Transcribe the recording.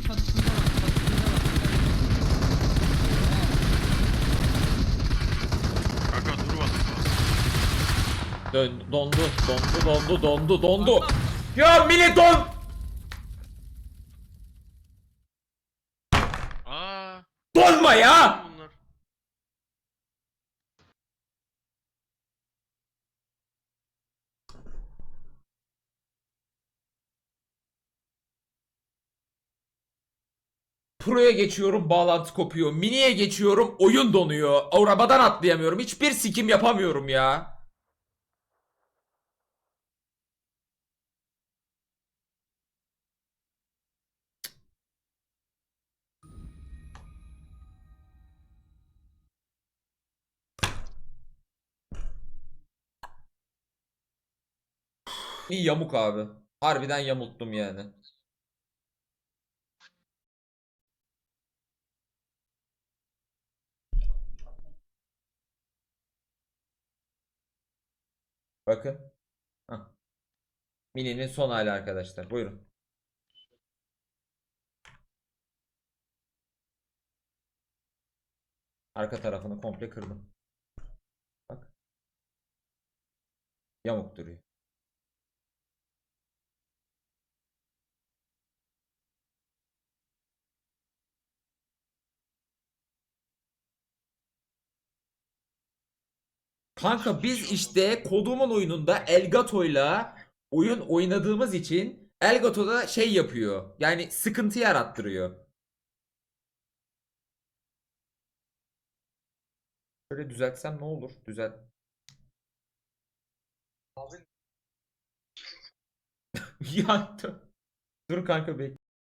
Çatısında var. Çatısında var. Kanka dur bak. Dön, dondu, dondu, dondu, dondu, dondu. Ya millet don. Aa. Donma ya. Pro'ya geçiyorum bağlantı kopuyor. Mini'ye geçiyorum oyun donuyor. Arabadan atlayamıyorum. Hiçbir sikim yapamıyorum ya. İyi yamuk abi. Harbiden yamulttum yani. Bakın. Hah. Mini'nin son hali arkadaşlar. Buyurun. Arka tarafını komple kırdım. Bak. Yamuk duruyor. Kanka biz işte kodumun oyununda Elgato'yla oyun oynadığımız için Elgato da şey yapıyor. Yani sıkıntı yarattırıyor. Şöyle düzeltsem ne olur? Düzelt. Abi ya dur. Dur kanka bek.